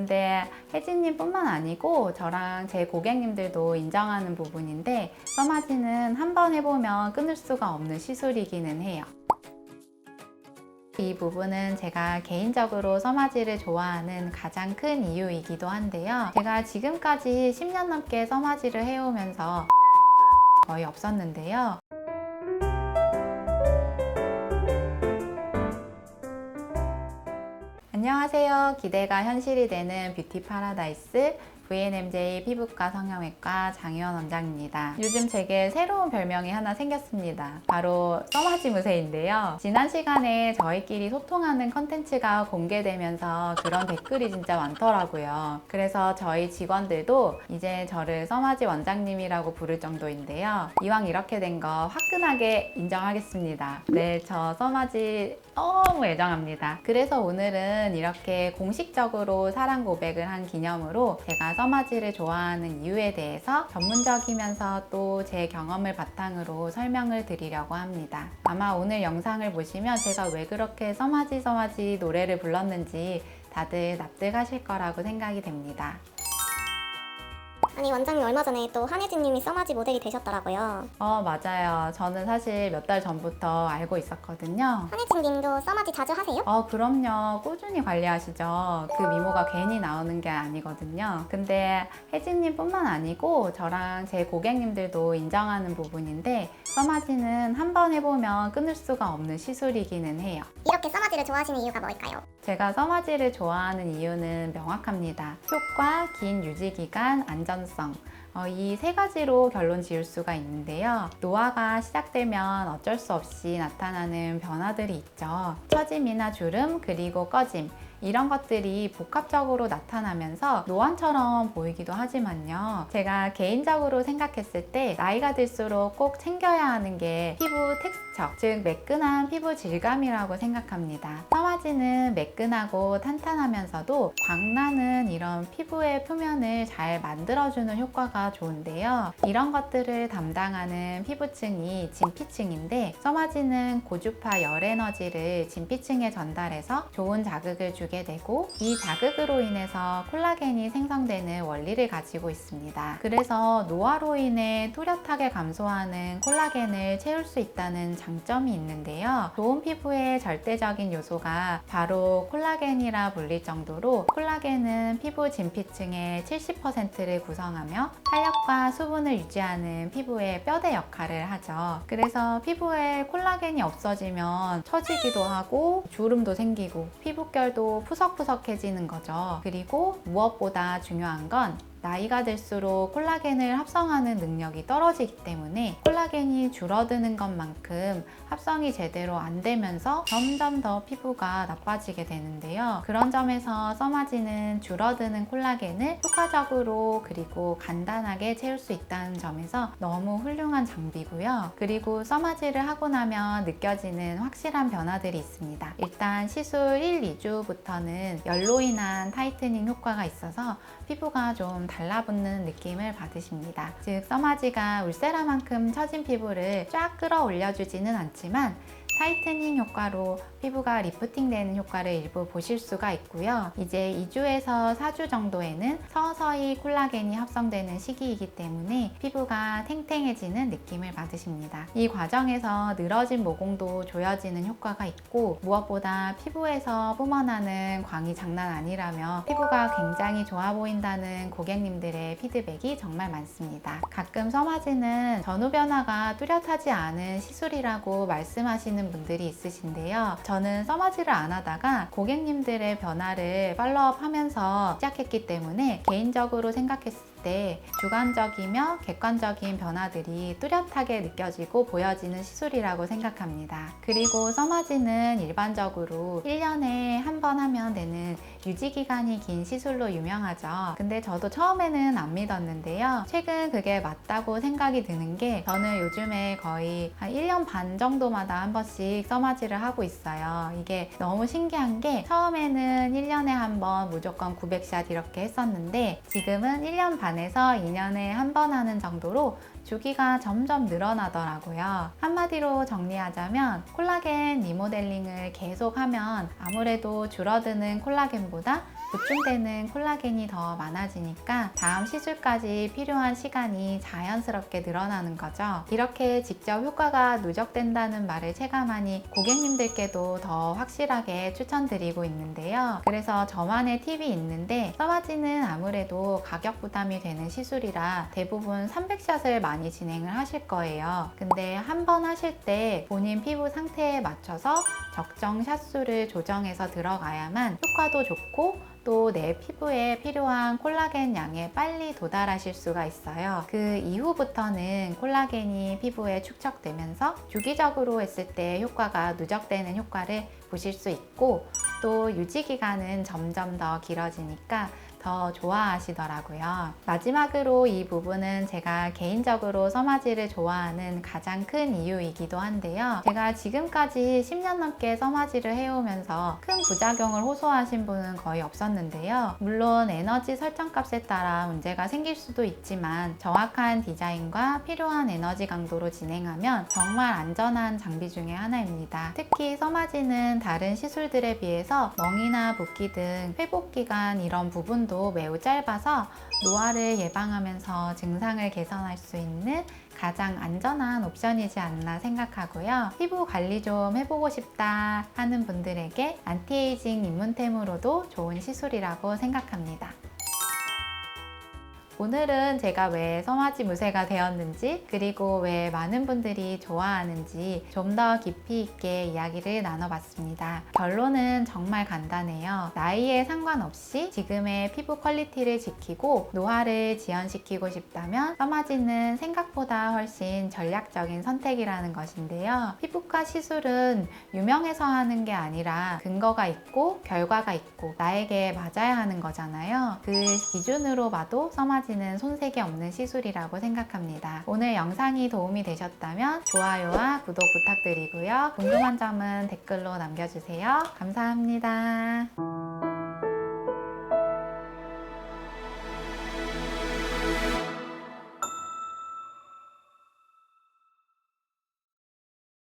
근데 혜진님 뿐만 아니고 저랑 제 고객님들도 인정하는 부분인데 써마지는 한 번 해보면 끊을 수가 없는 시술이기는 해요. 이 부분은 제가 개인적으로 써마지를 좋아하는 가장 큰 이유이기도 한데요. 제가 지금까지 10년 넘게 써마지를 해오면서 거의 없었는데요. 안녕하세요. 기대가 현실이 되는 뷰티 파라다이스 VNMJ 피부과 성형외과 장희원 원장입니다. 요즘 제게 새로운 별명이 하나 생겼습니다. 바로 써마지 무새인데요. 지난 시간에 저희끼리 소통하는 컨텐츠가 공개되면서 그런 댓글이 진짜 많더라고요. 그래서 저희 직원들도 이제 저를 써마지 원장님이라고 부를 정도인데요. 이왕 이렇게 된 거 화끈하게 인정하겠습니다. 네, 저 써마지 너무 애정합니다. 그래서 오늘은 이렇게 공식적으로 사랑 고백을 한 기념으로 제가 써마지를 좋아하는 이유에 대해서 전문적이면서 또 제 경험을 바탕으로 설명을 드리려고 합니다. 아마 오늘 영상을 보시면 제가 왜 그렇게 써마지 써마지 노래를 불렀는지 다들 납득하실 거라고 생각이 됩니다. 아니 원장님 얼마 전에 또 한혜진님이 써마지 모델이 되셨더라고요. 어, 맞아요. 저는 사실 몇 달 전부터 알고 있었거든요. 한혜진님도 써마지 자주 하세요? 어, 그럼요. 꾸준히 관리하시죠. 그 미모가 괜히 나오는 게 아니거든요. 근데 혜진님 뿐만 아니고 저랑 제 고객님들도 인정하는 부분인데 써마지는 한 번 해보면 끊을 수가 없는 시술이기는 해요. 이렇게 써마지를 좋아하시는 이유가 뭘까요? 제가 써마지를 좋아하는 이유는 명확합니다. 효과, 긴 유지 기간, 안전성. 어, 이 세 가지로 결론 지을 수가 있는데요. 노화가 시작되면 어쩔 수 없이 나타나는 변화들이 있죠. 처짐이나 주름, 그리고 꺼짐. 이런 것들이 복합적으로 나타나면서 노안처럼 보이기도 하지만요. 제가 개인적으로 생각했을 때 나이가 들수록 꼭 챙겨야 하는 게 피부 텍스처, 즉 매끈한 피부 질감이라고 생각합니다. 써마지는 매끈하고 탄탄하면서도 광나는 이런 피부의 표면을 잘 만들어주는 효과가 좋은데요. 이런 것들을 담당하는 피부층이 진피층인데 써마지는 고주파 열 에너지를 진피층에 전달해서 좋은 자극을 주게 되고 이 자극으로 인해서 콜라겐이 생성되는 원리를 가지고 있습니다. 그래서 노화로 인해 뚜렷하게 감소하는 콜라겐을 채울 수 있다는 장점이 있는데요. 좋은 피부의 절대적인 요소가 바로 콜라겐이라 불릴 정도로 콜라겐은 피부 진피층의 70%를 구성하며 탄력과 수분을 유지하는 피부의 뼈대 역할을 하죠. 그래서 피부에 콜라겐이 없어지면 처지기도 하고 주름도 생기고 피부결도 푸석푸석해지는 거죠. 그리고 무엇보다 중요한 건 나이가 들수록 콜라겐을 합성하는 능력이 떨어지기 때문에 콜라겐이 줄어드는 것만큼 합성이 제대로 안 되면서 점점 더 피부가 나빠지게 되는데요. 그런 점에서 써마지는 줄어드는 콜라겐을 효과적으로 그리고 간단하게 채울 수 있다는 점에서 너무 훌륭한 장비고요. 그리고 써마지를 하고 나면 느껴지는 확실한 변화들이 있습니다. 일단 시술 1, 2주부터는 열로 인한 타이트닝 효과가 있어서 피부가 좀 달라붙는 느낌을 받으십니다. 즉 써마지가 울세라만큼 처진 피부를 쫙 끌어올려주지는 않지만 타이트닝 효과로 피부가 리프팅 되는 효과를 일부 보실 수가 있고요. 이제 2주에서 4주 정도에는 서서히 콜라겐이 합성되는 시기이기 때문에 피부가 탱탱해지는 느낌을 받으십니다. 이 과정에서 늘어진 모공도 조여지는 효과가 있고 무엇보다 피부에서 뿜어나는 광이 장난 아니라며 피부가 굉장히 좋아 보인다는 고객님들의 피드백이 정말 많습니다. 가끔 써마지는 전후 변화가 뚜렷하지 않은 시술이라고 말씀하시는 분들이 있으신데요. 저는 써마지를 안 하다가 고객님들의 변화를 팔로업 하면서 시작했기 때문에 개인적으로 생각했을 때 주관적이며 객관적인 변화들이 뚜렷하게 느껴지고 보여지는 시술이라고 생각합니다. 그리고 써마지는 일반적으로 1년에 한 번 하면 되는 유지 기간이 긴 시술로 유명하죠. 근데 저도 처음에는 안 믿었는데요. 최근 그게 맞다고 생각이 드는 게 저는 요즘에 거의 한 1년 반 정도마다 한 번씩 써마지를 하고 있어요. 이게 너무 신기한 게 처음에는 1년에 한 번 무조건 900샷 이렇게 했었는데 지금은 1년 반 에서 2년에 한 번 하는 정도로 주기가 점점 늘어나더라고요. 한마디로 정리하자면 콜라겐 리모델링을 계속하면 아무래도 줄어드는 콜라겐보다 보충되는 콜라겐이 더 많아지니까 다음 시술까지 필요한 시간이 자연스럽게 늘어나는 거죠. 이렇게 직접 효과가 누적된다는 말을 체감하니 고객님들께도 더 확실하게 추천드리고 있는데요. 그래서 저만의 팁이 있는데 써마지는 아무래도 가격 부담이 되는 시술이라 대부분 300샷을 많이 진행을 하실 거예요. 근데 한 번 하실 때 본인 피부 상태에 맞춰서 적정 샷수를 조정해서 들어가야만 효과도 좋고 또 내 피부에 필요한 콜라겐 양에 빨리 도달하실 수가 있어요. 그 이후부터는 콜라겐이 피부에 축적되면서 주기적으로 했을 때 효과가 누적되는 효과를 보실 수 있고 또 유지 기간은 점점 더 길어지니까 더 좋아하시더라고요. 마지막으로 이 부분은 제가 개인적으로 써마지를 좋아하는 가장 큰 이유이기도 한데요. 제가 지금까지 10년 넘게 써마지를 해오면서 큰 부작용을 호소하신 분은 거의 없었는데요. 물론 에너지 설정 값에 따라 문제가 생길 수도 있지만 정확한 디자인과 필요한 에너지 강도로 진행하면 정말 안전한 장비 중에 하나입니다. 특히 써마지는 다른 시술들에 비해서 멍이나 붓기 등 회복 기간 이런 부분도 매우 짧아서 노화를 예방하면서 증상을 개선할 수 있는 가장 안전한 옵션이지 않나 생각하고요. 피부 관리 좀 해보고 싶다 하는 분들에게 안티에이징 입문템으로도 좋은 시술이라고 생각합니다. 오늘은 제가 왜 써마지 무쇠가 되었는지 그리고 왜 많은 분들이 좋아하는지 좀 더 깊이 있게 이야기를 나눠봤습니다. 결론은 정말 간단해요. 나이에 상관없이 지금의 피부 퀄리티를 지키고 노화를 지연시키고 싶다면 써마지는 생각보다 훨씬 전략적인 선택이라는 것인데요. 피부과 시술은 유명해서 하는 게 아니라 근거가 있고 결과가 있고 나에게 맞아야 하는 거잖아요. 그 기준으로 봐도 써마지 는 손색이 없는 시술이라고 생각합니다. 오늘 영상이 도움이 되셨다면 좋아요와 구독 부탁드리고요. 궁금한 점은 댓글로 남겨주세요. 감사합니다.